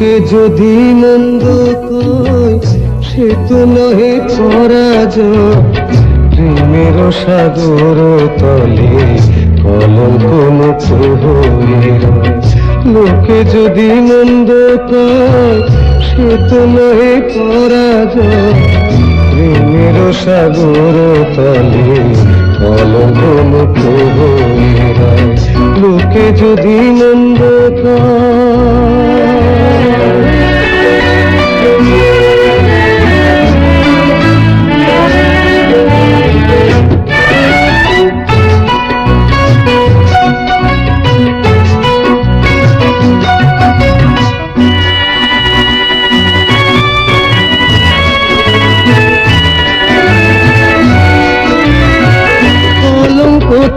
লোকে যদি মন্দ সে তো নহে পরাজয়। প্রেমের সাগর তলে কলঙ্ক রয়। লোকে যদি মন্দ সে তো নহে পরাজয়। প্রেমের সাগর তলে কলঙ্ক মুক্ত লোকে যদি মন্দ কয়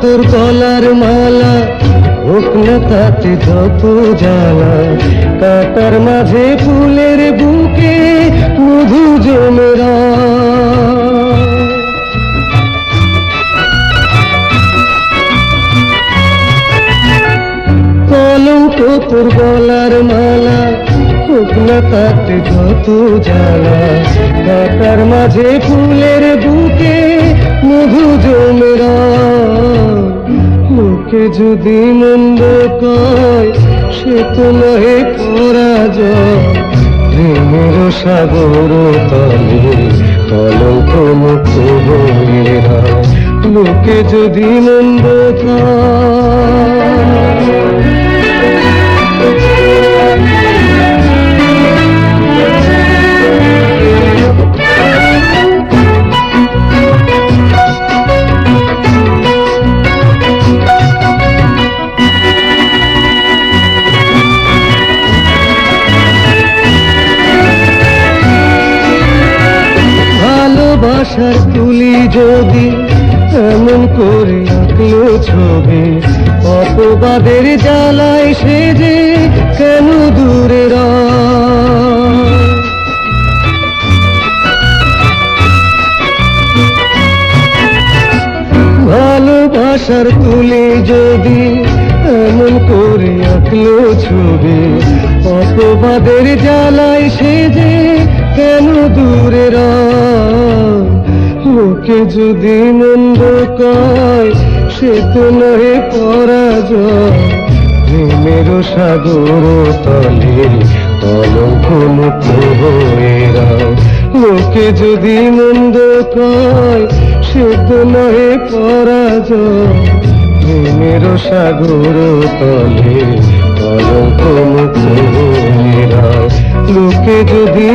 তোর গলার মালা, হোক না তাতে যত জ্বালা, কাটার মাঝে ফুলের বুকে মধু জমেরা কলঙ্ক তোর গলার মালা, হোক না তাতে যত জ্বালা, কাটার মাঝে ফুলের বুকে মধু জমেরা লোকে যদি মন্দ কয়, সে তো নহে পরাজয় প্রেমের সাগর তলে কলঙ্ক মুক্ত। লোকে যদি মন্দ কয় যদি এমন করে আঁকলো ছবি, অপবাদের জ্বালায় সে যে কেন দূরে? ভালোবাসার তুলি যদি এমন করে আঁকলো ছবি, অপবাদের জ্বালায় সে যে কেন দূরে রয়? লোকে যদি মন্দ কয়, সে তো নহে পরাজয়। প্রেমের সাগর তলে কলঙ্ক মুক্ত লোকে যদি মন্দ কয়, সে তো নহে পরাজয়। প্রেমের সাগর তলে কলঙ্ক মুক্ত। লোকে যদি